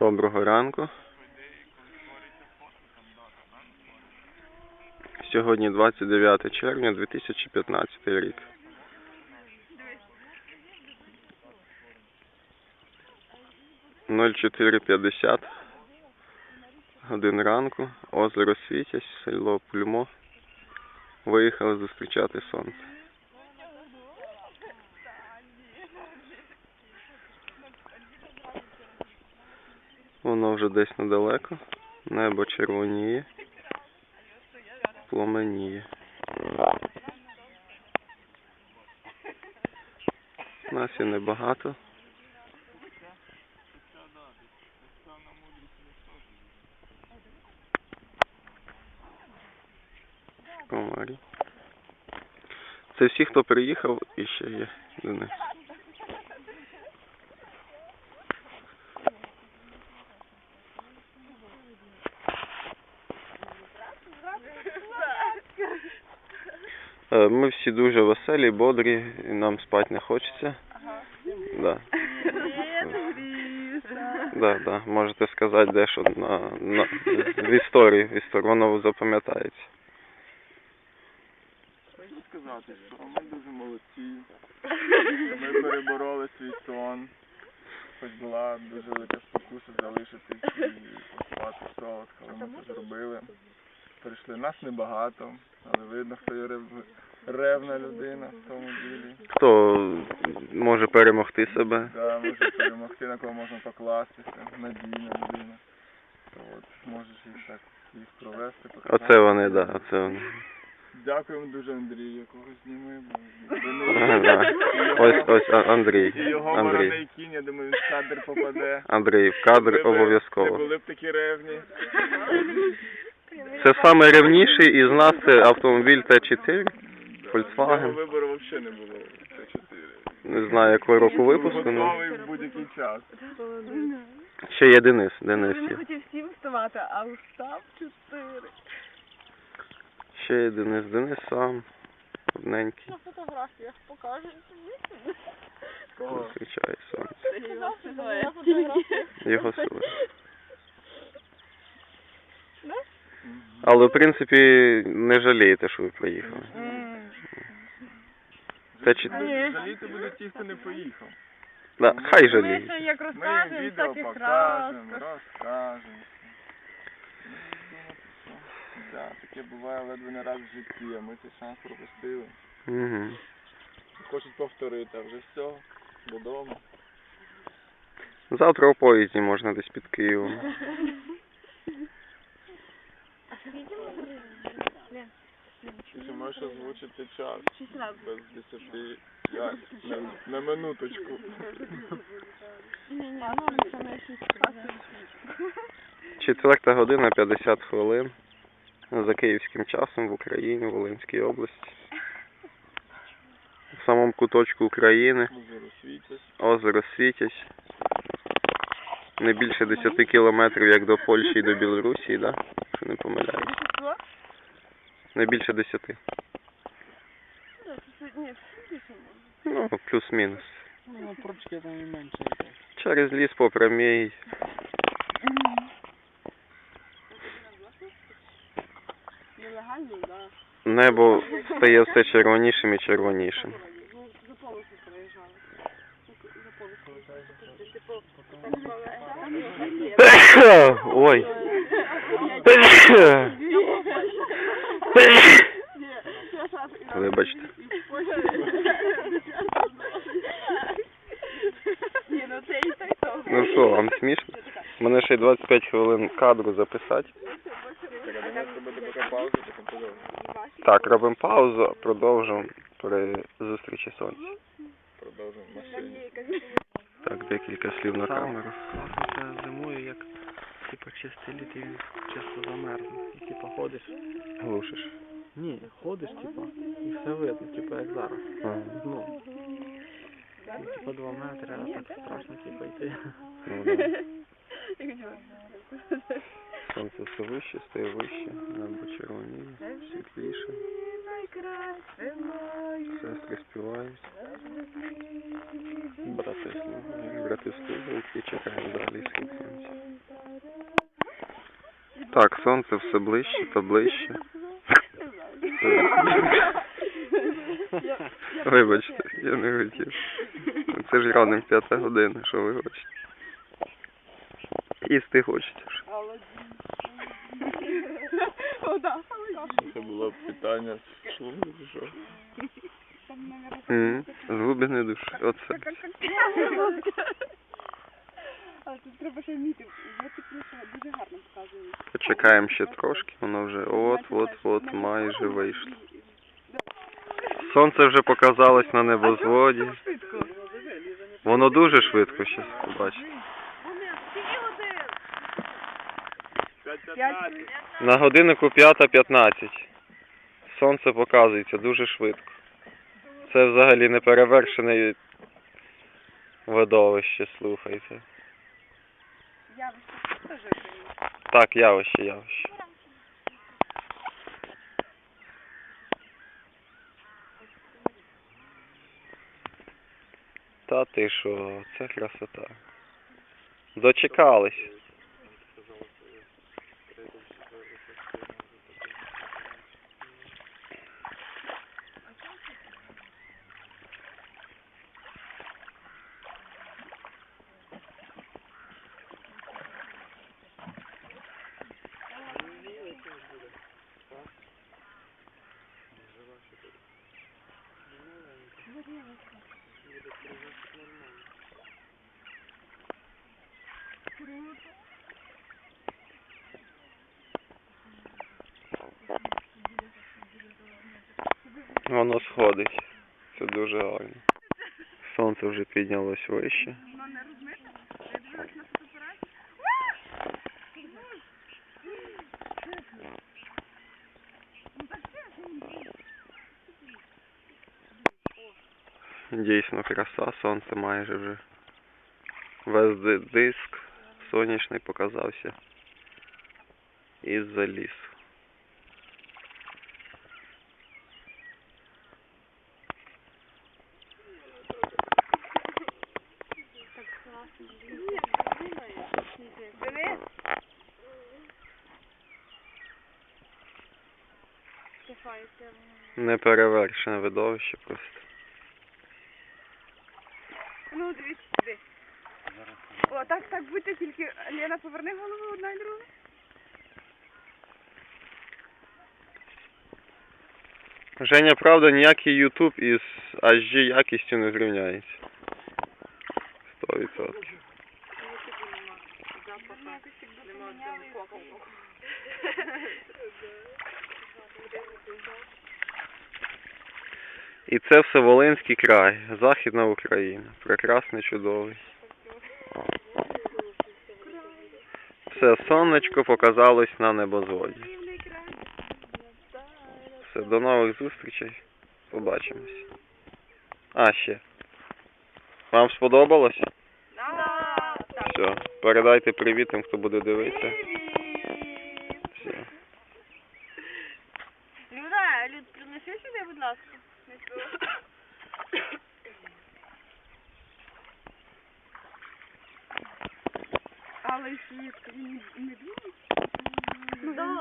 Доброго ранку. Сьогодні 29 червня 2015 рік. Ноль чотири п'ятдесят. Один ранку. Озеро Світязь, село Пульмо. Виїхали зустрічати сонце. Воно вже десь недалеко. Небо червоніє. Пломеніє. Нас є небагато. Комарі. Це всі, хто приїхав, і ще є Денис. Е, Ми всі дуже веселі, бодрі, і нам спати не хочеться. Да. Да, да. Можете сказати дещо на, на, в історії, в історії, воно запам'ятається. Хочу сказати, що ми дуже молодці. Ми перебороли свій сон. Хоч була дуже велика спокуса залишитись і поспати солодко, але ми це зробили. Прийшли нас небагато, але видно, хто є рев... ревна людина в тому ділі. Хто може перемогти себе? Да, може перемогти, на кого можна покластися, надійна людина. То от можеш їх так їх провести. показати. Оце вони, да, оце вони. Дякуємо дуже Андрію, якого зніми, бо. Ось, ось А- Андрій. І його Андрій. вороний кінь, я думаю, він в кадр попаде. Андрій, в кадр Ви б Не були б такі ревні. Це саме рівніший із нас це автомобіль Т4. Да, Volkswagen. Цього вибору взагалі не було. Це чотири. Не знаю, якого року випуску, ну Готовий в будь-який час. ще є Денис. Денис Він є. хотів всім вставати, а встав чотири. Ще є Денис. Денис сам. Одненький. На фотографіях покажуть. Кого? Зустрічає сонце. Його сили. Да? Мгм. Але в принципі не жалієте, що ви приїхали. Це чи... Жаліти будуть ті, хто не поїхав. Да, хай Ми жаліють. ще як Ми розкажемо відео всяких покажемо, красках. розкажемо. Да, таке буває ледве не раз в житті, а ми цей шанс пропустили. Угу. Хочуть повторити, а вже все, додому. Завтра у поїзді можна десь під Києвом. Ти ще можеш озвучити час Шість разів. без десяти п'ять на, на минуточку. Ні, ні, ну це не шість разів. Четверта година 50 хвилин. За київським часом в Україні, в Волинській області. В самому куточку України. Озеро світять. Озеро Світязь. Не більше 10 кілометрів, як до Польщі і до Білорусі, да? Якщо не помиляюсь. Що? Не більше 10. Ні, більше Ну, плюс-мінус. Ну, трошки там і менше. Через ліс по прямій. Нелегально, да. Небо стає все червонішим і червонішим. Ну, за полосу проїжджали. За полосу. Типу. Ой. Вибачте. Ні, ну це і так. Ну що, вам смішно? Мене ще й 25 хвилин кадру записати. Так, робимо паузу, а продовжимо при зустрічі сонця. Продовжимо. Так, декілька слів на камеру. Класно це зимою, як типа чистий літ, він часто замерзне. І типа ходиш. Глушиш. Ні, ходиш, типа, і все видно, типа як зараз. Ага. Ну. І, типа два метри, а так страшно, типа йти. Ну, да. Сонце все вище, стає вище, небо червоніє, світліше. Сестри співають. Брати, брати слухають і чекаємо далі схід сонця. Сонце все ближче та ближче. Вибачте, я не хотів. Це ж ранок п'ята година, що ви хочете? Їсти хочете. Це було б питання з шлунку що? З глибини душі. Оце. Треба ще вміти. Дуже гарно показую. Почекаємо ще трошки, воно вже от-от-от майже вийшло. Сонце вже показалось на небозводі. Воно дуже швидко щас побачите. На годиннику 5.15. Сонце показується дуже швидко. Це взагалі не перевершене видовище, слухайте. Явище. Так, явище, явище. Та ти що, це красота. Дочекались. Воно сходить. Це дуже гарно. Сонце вже піднялось вище. Воно не розмите? Я дивилась на фотоапараті. Дійсно краса, сонце майже вже. Весь диск сонячний показався із-за лісу. Неперевершене видовище просто. Так, так будьте тільки. Лена, поверни голову одна і друга. Женя, правда, ніякий Ютуб із HD якістю не зрівняється. Сто відсотків. І це все Волинський край, Західна Україна. Прекрасний, чудовий. Все, сонечко показалось на небозводі. Все, до нових зустрічей. Побачимось. А, ще. Вам сподобалось? Все. Передайте привіт тим, хто буде дивитися. Швидко, він не думає. Ну, да.